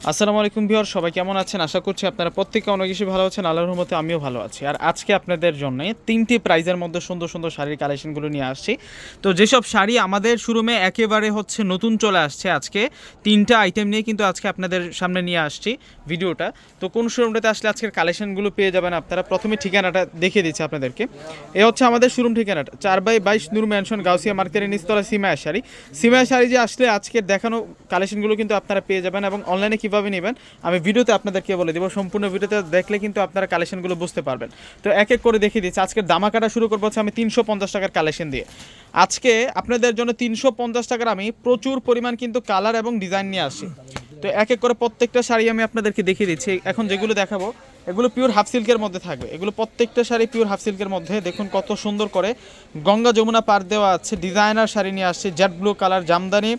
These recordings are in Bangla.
আসসালামু আলাইকুম ভিউয়ার সবাই কেমন আছেন? আশা করছি আপনারা প্রত্যেকে অনেক বেশি ভালো আছেন, আল্লাহর রহমতে আমিও ভালো আছি। আর আজকে আপনাদের জন্য তিনটি প্রাইজের মধ্যে সুন্দর সুন্দর শাড়ির কালেকশনগুলো নিয়ে আসছি। তো যেসব শাড়ি আমাদের শোরুমে একেবারে হচ্ছে নতুন চলে আসছে আজকে, তিনটা আইটেম নিয়ে কিন্তু আজকে আপনাদের সামনে নিয়ে আসছি ভিডিওটা। তো কোন শোরুমটাতে আসলে আজকের কালেকশনগুলো পেয়ে যাবেন আপনারা? প্রথমে ঠিকানাটা দেখিয়ে দিচ্ছি আপনাদেরকে। এ হচ্ছে আমাদের শোরুম ঠিকানাটা, চার বাই বাইশ নূর ম্যানশন, গাউসিয়া মার্কেটের নিচতলা সিমায়া শাড়ি। সিমায়া শাড়ি যে আসলে আজকের দেখানো কালেকশনগুলো কিন্তু আপনারা পেয়ে যাবেন এবং অনলাইনে কীভাবে নেবেন, আমি ভিডিওতে আপনাদেরকে বলে দেবো, সম্পূর্ণ ভিডিওতে দেখলে কিন্তু আপনারা কালেকশনগুলো বুঝতে পারবেন। তো এক এক করে দেখিয়ে দিচ্ছি। আজকের দামাকাটা শুরু করব হচ্ছে আমি তিনশো পঞ্চাশ টাকার কালেকশন দিয়ে। আজকে আপনাদের জন্য তিনশো পঞ্চাশ টাকার আমি প্রচুর পরিমাণ কিন্তু কালার এবং ডিজাইন নিয়ে আসি তো এক এক করে প্রত্যেকটা শাড়ি আমি আপনাদেরকে দেখিয়ে দিচ্ছি। এখন যেগুলো দেখাবো, এগুলো পিওর হাফ সিল্কের মধ্যে থাকবে। এগুলো প্রত্যেকটা শাড়ি পিওর হাফ সিল্কের মধ্যে। দেখুন কত সুন্দর করে গঙ্গা যমুনা পার দেওয়া আছে। ডিজাইনার শাড়ি নিয়ে আসছে। Jade blue colour Jamdani.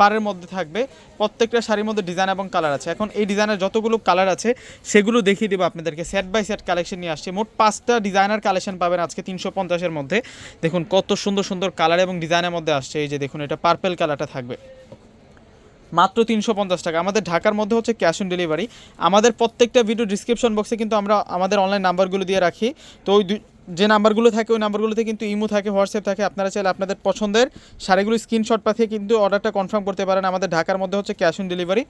পারের মধ্যে থাকবে। প্রত্যেকটা শাড়ির মধ্যে ডিজাইন এবং কালার আছে। এখন এই ডিজাইনের যতগুলো কালার আছে, সেগুলো দেখিয়ে দেবো আপনাদেরকে। সেট বাই সেট কালেকশন নিয়ে আসছে। মোট পাঁচটা ডিজাইনার কালেকশন পাবেন আজকে তিনশো পঞ্চাশের মধ্যে। দেখুন কত সুন্দর সুন্দর কালার এবং ডিজাইনের মধ্যে আসছে। এই যে দেখুন, এটা পার্পেল কালারটা থাকবে। মাত্র তিনশো পঞ্চাশ টাকা। আমাদের ঢাকার মধ্যে হচ্ছে ক্যাশ অন ডেলিভারি আমাদের প্রত্যেকটা ভিডিও ডিসক্রিপশন বক্সে কিন্তু আমরা আমাদের অনলাইন নাম্বারগুলো দিয়ে রাখি। তো ওই যে নাম্বারগুলো থাকে, ওই নাম্বারগুলোতে কিন্তু ইমো থাকে, হোয়াটসঅ্যাপ থাকে। আপনারা চাইলে আপনাদের পছন্দের শাড়িগুলো স্ক্রিনশট পাঠিয়ে কিন্তু অর্ডারটা কনফার্ম করতে পারেন। আমাদের ঢাকার মধ্যে হচ্ছে ক্যাশ অন ডেলিভারি।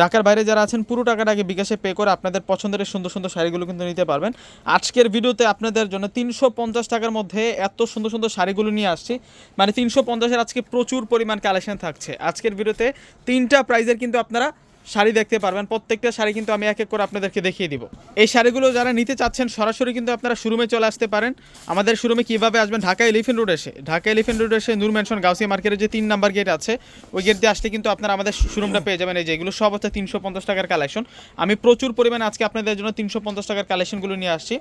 ঢাকার বাইরে যারা আছেন, পুরো টাকাটা আগে বিকাশে পে করে আপনাদের পছন্দের সুন্দর সুন্দর শাড়িগুলো কিন্তু নিতে পারবেন। আজকের ভিডিওতে আপনাদের জন্য তিনশো পঞ্চাশ টাকার মধ্যে এত সুন্দর সুন্দর শাড়িগুলো নিয়ে আসছি। মানে তিনশো পঞ্চাশের আজকে প্রচুর পরিমাণ কালেকশন থাকছে। আজকের ভিডিওতে তিনটা প্রাইজের কিন্তু আপনারা শাড়ি দেখতে পারবেন। প্রত্যেকটা শাড়ি কিন্তু আমি এক এক করে আপনাদেরকে দেখিয়ে দিব। এই শাড়িগুলো যারা নিতে চাচ্ছেন, সরাসরি কিন্তু আপনারা শোরুমে চলে আসতে পারেন। আমাদের শোরুমে কীভাবে আসবেন? ঢাকা এলিফেন্ট রোড এসে। ঢাকা এলিফেন্ট রোড এসে নূর ম্যানশন, গাউসিয়া মার্কেটের যে তিন নাম্বার গেট আছে, ওই গেট দিয়ে আসলে কিন্তু আপনারা আমাদের শোরুমটা পেয়ে যাবেন। এই যে এগুলো সব হচ্ছে তিনশো পঞ্চাশ টাকার কালেকশন আমি প্রচুর পরিমাণে আজকে আপনাদের জন্য তিনশো পঞ্চাশ টাকার কালেকশনগুলো নিয়ে আসছি।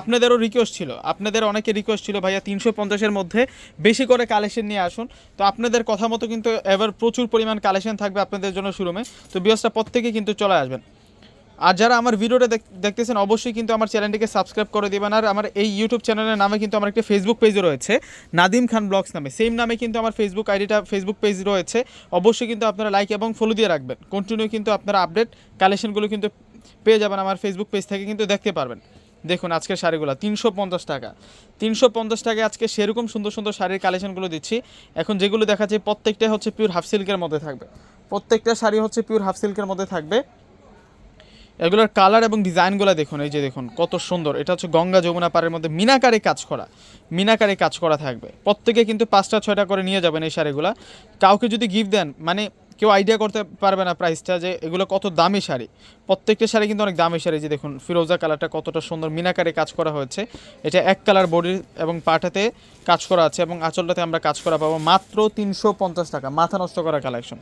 আপনাদেরও রিকোয়েস্ট ছিল। আপনাদের অনেকে রিকোয়েস্ট ছিল, ভাইয়া, তিনশো পঞ্চাশের মধ্যে বেশি করে কালেকশন নিয়ে আসুন। তো আপনাদের কথা মতো কিন্তু এবার প্রচুর পরিমাণ কালেকশন থাকবে আপনাদের জন্য শোরুমে। তো বিয়সটা প্রত্যেকে কিন্তু চলে আসবেন। আর যারা আমার ভিডিওটা দেখ- দেখতেছেন, অবশ্যই কিন্তু আমার চ্যানেলটিকে সাবস্ক্রাইব করে দেবেন। আর আমার এই ইউটিউব চ্যানেলের নামে কিন্তু আমার একটা ফেসবুক পেজ রয়েছে, নাদিম খান ব্লগস নামে। সেম নামে কিন্তু আমার ফেসবুক আইডিটা ফেসবুক পেজ রয়েছে। অবশ্যই কিন্তু আপনারা লাইক এবং ফলো দিয়ে রাখবেন। কন্টিনিউ কিন্তু আপনারা আপডেট কালেকশনগুলো কিন্তু পেয়ে যাবেন আমার ফেসবুক পেজ থেকে কিন্তু দেখতে পারবেন। দেখুন আজকের শাড়িগুলো, তিনশো পঞ্চাশ টাকা। তিনশো পঞ্চাশ টাকায় আজকে সেরকম সুন্দর সুন্দর শাড়ির কালেকশনগুলো দিচ্ছি। এখন যেগুলো দেখাচ্ছি, প্রত্যেকটাই হচ্ছে পিওর হাফ সিল্কের মধ্যে থাকবে। প্রত্যেকটা শাড়ি হচ্ছে পিওর হাফ সিল্কের মধ্যে থাকবে। এগুলোর কালার এবং ডিজাইনগুলো দেখুন, এই যে দেখুন, কত সুন্দর। এটা হচ্ছে গঙ্গা যমুনা পাড়ের মধ্যে মিনাকারে কাজ করা, মিনাকারে কাজ করা থাকবে। প্রত্যেকে কিন্তু পাঁচটা, ছয়টা করে নিয়ে যাবেন এই শাড়িগুলো। কাউকে যদি গিফট দেন মানে কেউ আইডিয়া করতে পারবে না প্রাইসটা যে এগুলো কত দামি শাড়ি। প্রত্যেকটা শাড়ি কিন্তু অনেক দামি শাড়ি যে দেখুন, ফিরোজা কালারটা কতটা সুন্দর, মিনাকারে কাজ করা হয়েছে। এটা এক কালার বডির এবং পাটাতে কাজ করা আছে এবং আঁচলটাতে আমরা কাজ করা পাবো মাত্র তিনশো পঞ্চাশ টাকা, মাথা নষ্ট করা কালেকশন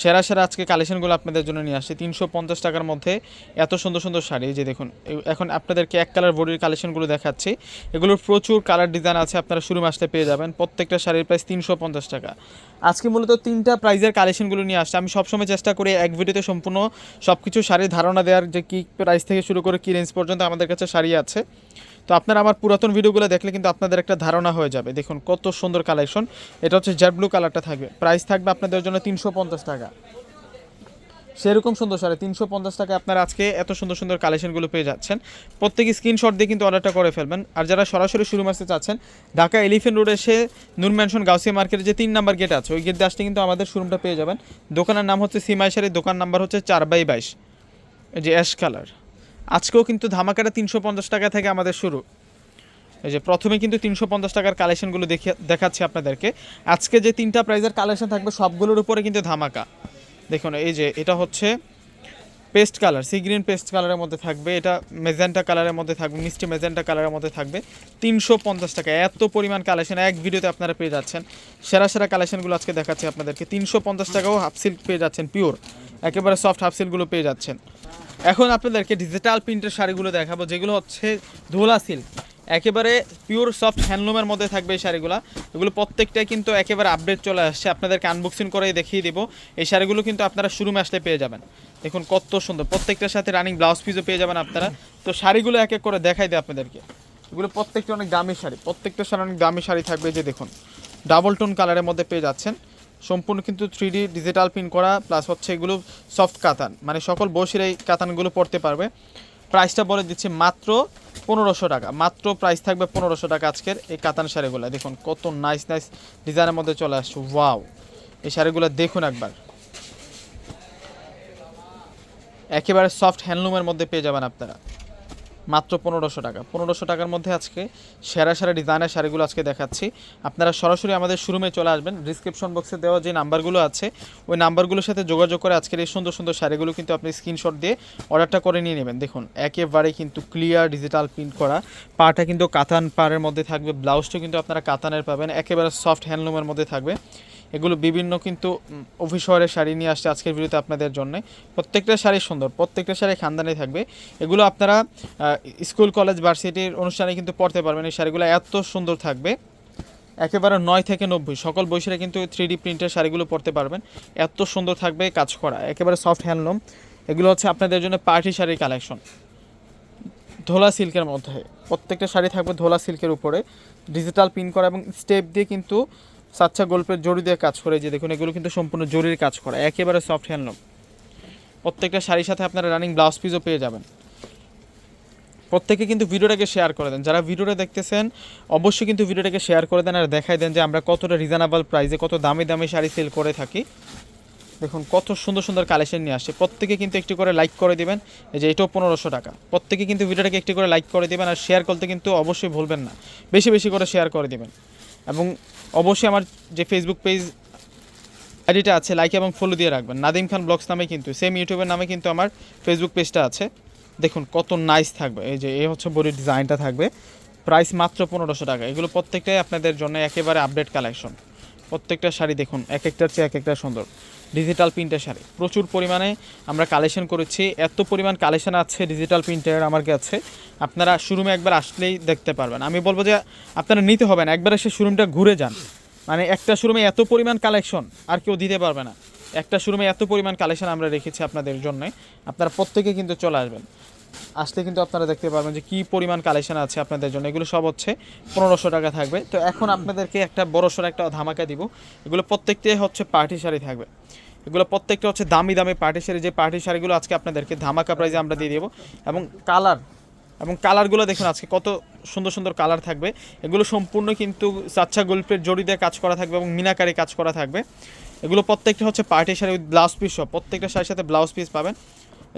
সেরা সেরা আজকে কালেকশনগুলো আপনাদের জন্য নিয়ে আসছি। তিনশো পঞ্চাশ টাকার মধ্যে এত সুন্দর সুন্দর শাড়ি যে দেখুন এখন আপনাদেরকে এক কালার বডির কালেকশনগুলো দেখাচ্ছি। এগুলোর প্রচুর কালার ডিজাইন আছে, আপনারা শুরু মাসতে পেয়ে যাবেন। প্রত্যেকটা শাড়ির প্রাইস তিনশো পঞ্চাশ টাকা। আজকে মূলত তিনটা প্রাইজের কালেকশনগুলো নিয়ে আসছে। আমি সবসময় চেষ্টা করি এক ভিডিওতে সম্পূর্ণ সব কিছু শাড়ির ধারণা দেওয়ার, যে কী প্রাইস থেকে শুরু করে কী রেঞ্জ পর্যন্ত আমাদের কাছে শাড়ি আছে। তো আপনারা আমার পুরাতন ভিডিওগুলো দেখলে কিন্তু আপনাদের একটা ধারণা হয়ে যাবে। দেখুন কত সুন্দর কালেকশন এটা হচ্ছে জেড ব্লু কালারটা থাকবে। প্রাইস থাকবে আপনাদের জন্য তিনশো পঞ্চাশ টাকা। সেরকম সুন্দর শাড়ি তিনশো পঞ্চাশ টাকা আপনারা আজকে এত সুন্দর সুন্দর কালেকশনগুলো পেয়ে যাচ্ছেন। প্রত্যেকে স্ক্রিনশট দিয়ে কিন্তু অর্ডারটা করে ফেলবেন। আর যারা সরাসরি শুরু মাসতে চাচ্ছেন, ঢাকা এলিফেন্ট রোড এসে নূর ম্যানশন গাউসিয়া মার্কেটের যে তিন নাম্বার গেট আছে, ওই গেট দিয়ে কিন্তু আমাদের শোরুমটা পেয়ে যাবেন। দোকানের নাম হচ্ছে সিমাই শাড়ি দোকান নাম্বার হচ্ছে চার বাই বাইশ। এই যে অ্যাশ কালার আজকেও কিন্তু ধামাকাটা তিনশো পঞ্চাশ টাকা থেকে আমাদের শুরু। এই যে প্রথমে কিন্তু তিনশো পঞ্চাশ টাকার কালেকশনগুলো দেখে দেখাচ্ছি আপনাদেরকে। আজকে যে তিনটা প্রাইজের কালেকশন থাকবে, সবগুলোর উপরে কিন্তু ধামাকা। দেখুন, এই যে এটা হচ্ছে paste colour sea green paste কালারের মধ্যে থাকবে। এটা মেজেন্টা কালারের মধ্যে থাকবে, মিষ্টি মেজেন্টা কালারের মধ্যে থাকবে। তিনশো পঞ্চাশ টাকা, এত পরিমাণ কালেকশন এক ভিডিওতে আপনারা পেয়ে যাচ্ছেন। সেরা সেরা কালেকশনগুলো আজকে দেখাচ্ছি আপনাদেরকে। তিনশো পঞ্চাশ টাকাও হাফ সিল্ক পেয়ে যাচ্ছেন পিওর একেবারে সফট হাফ সিল্কগুলো পেয়ে যাচ্ছেন। এখন আপনাদেরকে ডিজিটাল প্রিন্টের শাড়িগুলো দেখাবো, যেগুলো হচ্ছে ধোলা সিল্ক একেবারে পিওর সফট হ্যান্ডলুমের মধ্যে থাকবে এই শাড়িগুলো। এগুলো প্রত্যেকটাই কিন্তু একেবারে আপডেট চলে আসছে। আপনাদেরকে আনবক্সিং করেই দেখিয়ে দেবো। এই শাড়িগুলো কিন্তু আপনারা শুরু আসলে পেয়ে যাবেন। দেখুন কত সুন্দর। প্রত্যেকটার সাথে রানিং ব্লাউজ পিসও পেয়ে যাবেন আপনারা। তো শাড়িগুলো এক এক করে দেখাই দেয় আপনাদেরকে। এগুলো প্রত্যেকটা অনেক দামি শাড়ি। প্রত্যেকটা শাড়ি অনেক দামি শাড়ি থাকবে যে দেখুন। ডাবল টোন কালারের মধ্যে পেয়ে যাচ্ছেন। সম্পূর্ণ কিন্তু থ্রি ডিজিটাল প্রিন্ট করা প্লাস হচ্ছে এগুলো সফট কাতান। মানে সকল বসির এই কাতানগুলো পড়তে পারবে। প্রাইসটা বলে দিচ্ছি মাত্র পনেরোশো টাকা। মাত্র প্রাইস থাকবে পনেরোশো টাকা আজকের এই কাতান শাড়িগুলো। দেখুন কত নাইস নাইস ডিজাইনের মধ্যে চলে আসছে। ওয়াও এই শাড়িগুলো দেখুন একবার। একেবারে সফট হ্যান্ডলুমের মধ্যে পেয়ে যাবেন আপনারা। মাত্র পনেরোশো টাকা। পনেরোশো টাকার মধ্যে আজকে সেরা সেরা ডিজাইনের শাড়িগুলো আজকে দেখাচ্ছি। আপনারা সরাসরি আমাদের শোরুমে চলে আসবেন। ডিসক্রিপশন বক্সে দেওয়া যে নাম্বারগুলো আছে, ওই নাম্বারগুলোর সাথে যোগাযোগ করে আজকের এই সুন্দর সুন্দর শাড়িগুলো কিন্তু আপনি স্ক্রিনশট দিয়ে অর্ডারটা করে নিয়ে নেবেন। দেখুন, একেবারে কিন্তু ক্লিয়ার ডিজিটাল প্রিন্ট করা। পাটা কিন্তু কাতান পাড়ের মধ্যে থাকবে ব্লাউজটা কিন্তু আপনারা কাতানের পাবেন। একেবারে সফট হ্যান্ডলুমের মধ্যে থাকবে। এগুলো বিভিন্ন কিন্তু অফিস শহরের শাড়ি নিয়ে আসছে আজকের ভিডিওতে আপনাদের জন্য। প্রত্যেকটা শাড়ি সুন্দর, প্রত্যেকটা শাড়ি খানদানি থাকবে। এগুলো আপনারা স্কুল, কলেজ, ভার্সিটির অনুষ্ঠানে কিন্তু পড়তে পারবেন। এই শাড়িগুলো এত সুন্দর থাকবে, একেবারে নয় থেকে নব্বই, সকল বয়সীরা কিন্তু থ্রি ডি প্রিন্টের শাড়িগুলো পরতে পারবেন। এত সুন্দর থাকবে কাজ করা, একেবারে সফট হ্যান্ডলুম এগুলো হচ্ছে আপনাদের জন্য পার্টি শাড়ির কালেকশন ধোলা সিল্কের মধ্যে, প্রত্যেকটা শাড়ি থাকবে ধোলা সিল্কের উপরে। ডিজিটাল প্রিন্ট করা এবং স্টেপ দিয়ে কিন্তু সাচ্চা গল্পের জড়ি দিয়ে কাজ করে যে দেখুন, এগুলো কিন্তু সম্পূর্ণ জরির কাজ করা, একেবারে সফট হ্যান্ডলুম প্রত্যেকটা শাড়ির সাথে আপনারা রানিং ব্লাউজ পিসও পেয়ে যাবেন। প্রত্যেকে কিন্তু ভিডিওটাকে শেয়ার করে দেন। যারা ভিডিওটা দেখতেছেন, অবশ্যই কিন্তু ভিডিওটাকে শেয়ার করে দেন আর দেখাই দেন যে আমরা কতটা রিজনেবল প্রাইসে কত দামি দামি শাড়ি সেল করে থাকি। দেখুন, কত সুন্দর সুন্দর কালেকশন নিয়ে আসছে। প্রত্যেকে কিন্তু একটি করে লাইক করে দেবেন। এই যে এটাও পনেরোশো টাকা। প্রত্যেকে কিন্তু ভিডিওটাকে একটি করে লাইক করে দেবেন আর শেয়ার করতে কিন্তু অবশ্যই ভুলবেন না। বেশি বেশি করে শেয়ার করে দিবেন। এবং অবশ্যই আমার যে ফেসবুক পেজ আইডিটা আছে লাইক এবং ফলো দিয়ে রাখবেন। নাদিম খান ব্লগস নামে কিন্তু সেম ইউটিউবের নামে কিন্তু আমার ফেসবুক পেজটা আছে। দেখুন, কত নাইস থাকবে। এই যে, এই হচ্ছে বডির ডিজাইনটা থাকবে। প্রাইস মাত্র পনেরোশো টাকা। এগুলো প্রত্যেকটাই আপনাদের জন্য একেবারে আপডেট কালেকশন প্রত্যেকটা শাড়ি দেখুন, এক একটার চেয়ে এক একটা সুন্দর। ডিজিটাল প্রিন্টের শাড়ি। প্রচুর পরিমাণে আমরা কালেকশন করেছি। এত পরিমাণ কালেকশন আছে ডিজিটাল প্রিন্টের আমার কাছে। আপনারা শোরুমে একবার আসলেই দেখতে পারবেন। আমি বলব যে আপনারা নিতে হবে না, একবার এসে শোরুমটা ঘুরে যান। মানে একটা শোরুমে এত পরিমাণ কালেকশন আর কেউ দিতে পারবে না। একটা শোরুমে এত পরিমাণ কালেকশন আমরা রেখেছি আপনাদের জন্য। আপনারা প্রত্যেকে কিন্তু চলে আসবেন। আসলে কিন্তু আপনারা দেখতে পারবেন যে কী পরিমাণ কালেকশন আছে আপনাদের জন্য। এগুলো সব হচ্ছে পনেরোশো টাকা থাকবে। তো এখন আপনাদেরকে একটা বড়সড় একটা ধামাকা দিব। এগুলো প্রত্যেকটাই হচ্ছে পার্টি শাড়ি থাকবে। এগুলো প্রত্যেকটা হচ্ছে দামি দামি পার্টি শাড়ি। যে পার্টি শাড়িগুলো আজকে আপনাদেরকে ধামাকা প্রাইজে আমরা দিয়ে দেবো। এবং কালার এবং কালারগুলো দেখুন আজকে কত সুন্দর সুন্দর কালার থাকবে। এগুলো সম্পূর্ণ কিন্তু চাচ্ছা গল্পের জড়ি দিয়ে কাজ করা থাকবে এবং মিনাকারি কাজ করা থাকবে। এগুলো প্রত্যেকটা হচ্ছে পার্টি শাড়ি ব্লাউজ পিস সব প্রত্যেকটা শাড়ির সাথে ব্লাউজ পিস পাবেন।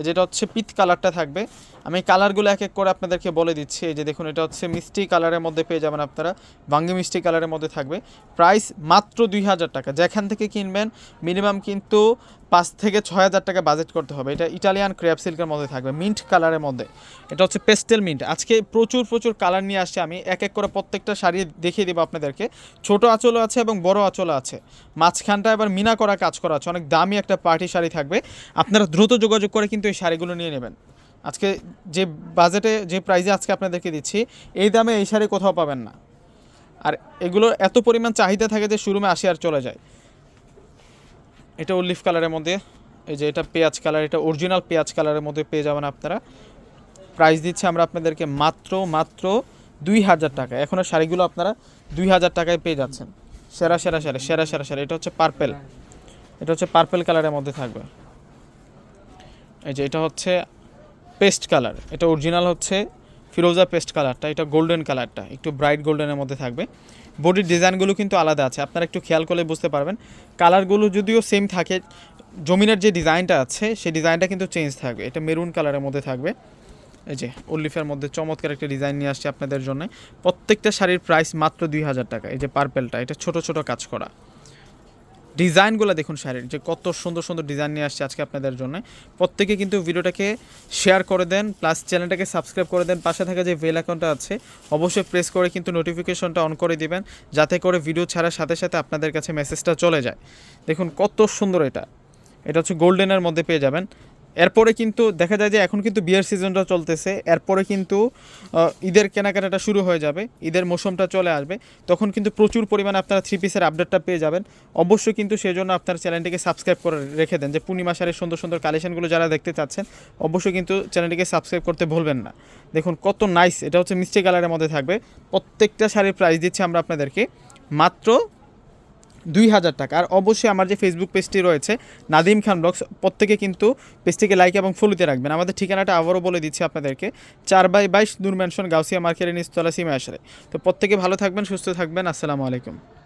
যেটা হচ্ছে পিত কালারটা থাকবে। আমি কালারগুলো এক এক করে আপনাদেরকে বলে দিচ্ছি। যে দেখুন, এটা হচ্ছে মিষ্টি কালারের মধ্যে পেয়ে যাবেন আপনারা। বাঙ্গি মিষ্টি কালারের মধ্যে থাকবে। প্রাইস মাত্র দুই হাজার টাকা। যেখান থেকে কিনবেন, মিনিমাম কিন্তু পাঁচ থেকে ছয় হাজার টাকা বাজেট করতে হবে। এটা ইটালিয়ান ক্র্যাপ সিল্কের মধ্যে থাকবে মিন্ট কালারের মধ্যে। এটা হচ্ছে পেস্টেল মিন্ট আজকে প্রচুর প্রচুর কালার নিয়ে আসছে আমি। এক এক করে প্রত্যেকটা শাড়ি দেখিয়ে দেবো আপনাদেরকে। ছোট আঁচলও আছে এবং বড় আঁচলও আছে। মাঝখানটা এবার মিনা করা কাজ করা আছে। অনেক দামি একটা পার্টি শাড়ি থাকবে। আপনারা দ্রুত যোগাযোগ করে কিন্তু এই শাড়িগুলো নিয়ে নেবেন। আজকে যে বাজেটে যে প্রাইজে আজকে আপনাদেরকে দিচ্ছি, এই দামে এই শাড়ি কোথাও পাবেন না। আর এগুলোর এত পরিমাণ চাহিদা থাকে যে শোরুমে আসি আর চলে যায়। এটা উল্লিফ কালারের মধ্যে, এই যে এটা পেঁয়াজ কালার এটা অরিজিনাল পেঁয়াজ কালারের মধ্যে পেয়ে যাবেন আপনারা। প্রাইস দিচ্ছি আমরা আপনাদেরকে মাত্র মাত্র দুই হাজার টাকা। এখনও শাড়িগুলো আপনারা দুই হাজার টাকায় পেয়ে যাচ্ছেন। সেরা সেরা শাড়ি সেরা সেরা শাড়ি এটা হচ্ছে পার্পেল এটা হচ্ছে পার্পেল কালারের মধ্যে থাকবে। এই যে এটা হচ্ছে পেস্ট কালার এটা অরিজিনাল হচ্ছে ফিরোজা পেস্ট কালারটা এটা গোল্ডেন কালারটা একটু ব্রাইট গোল্ডেনের মধ্যে থাকবে। বডির ডিজাইনগুলো কিন্তু আলাদা আছে। আপনারা একটু খেয়াল করলে বুঝতে পারবেন। কালারগুলো যদিও সেম থাকে, জমিনের যে ডিজাইনটা আছে, সেই ডিজাইনটা কিন্তু চেঞ্জ থাকবে। এটা মেরুন কালারের মধ্যে থাকবে। এই যে, উল্লিফের মধ্যে চমৎকার একটা ডিজাইন নিয়ে আসছে আপনাদের জন্য। প্রত্যেকটা শাড়ির প্রাইস মাত্র দুই হাজার টাকা। এই যে পার্পেলটা এটা ছোট ছোট কাজ করা। ডিজাইনগুলো দেখুন শাড়ির যে কত সুন্দর সুন্দর ডিজাইন নিয়ে আসছে আজকে আপনাদের জন্য। প্রত্যেকে কিন্তু ভিডিওটাকে শেয়ার করে দেন প্লাস চ্যানেলটাকে সাবস্ক্রাইব করে দেন। পাশে থাকা যে বেল অ্যাকাউন্টটা আছে, অবশ্যই প্রেস করে কিন্তু নোটিফিকেশনটা অন করে দিবেন, যাতে করে ভিডিও ছাড়ার সাথে সাথে আপনাদের কাছে মেসেজটা চলে যায়। দেখুন কত সুন্দর এটা। এটা হচ্ছে গোল্ডেনের মধ্যে পেয়ে যাবেন। এরপরে কিন্তু দেখা যায় যে এখন কিন্তু বিয়ের সিজনটা চলতেছে। এরপরে কিন্তু ঈদের কেনাকাটাটা শুরু হয়ে যাবে, ঈদের মৌসুমটা চলে আসবে। তখন কিন্তু প্রচুর পরিমাণে আপনারা থ্রি পিসের আপডেটটা পেয়ে যাবেন। অবশ্যই কিন্তু সেই জন্য আপনার চ্যানেলটিকে সাবস্ক্রাইব করে রেখে দেন যে পূর্ণিমা শাড়ির সুন্দর সুন্দর কালেকশনগুলো যারা দেখতে চাচ্ছেন, অবশ্যই কিন্তু চ্যানেলটিকে সাবস্ক্রাইব করতে ভুলবেন না। দেখুন কত নাইস এটা হচ্ছে মিষ্টি কালারের মধ্যে থাকবে। প্রত্যেকটা শাড়ির প্রাইস দিচ্ছি আমরা আপনাদেরকে। মাত্র দুই হাজার টাকা। আর অবশ্যই আমার যে ফেসবুক পেজটি রয়েছে, নাদিম খান ব্লগস, প্রত্যেকে কিন্তু পেজটিকে লাইক এবং ফলোতে রাখবেন। আমাদের ঠিকানাটা আবারও বলে দিচ্ছি আপনাদেরকে, চার বাই বাইশ দূর ম্যানশন গাউসিয়া মার্কেটের নিচতলা, সিমে আসলে। তো প্রত্যেকে ভালো থাকবেন, সুস্থ থাকবেন, আসসালামু আলাইকুম।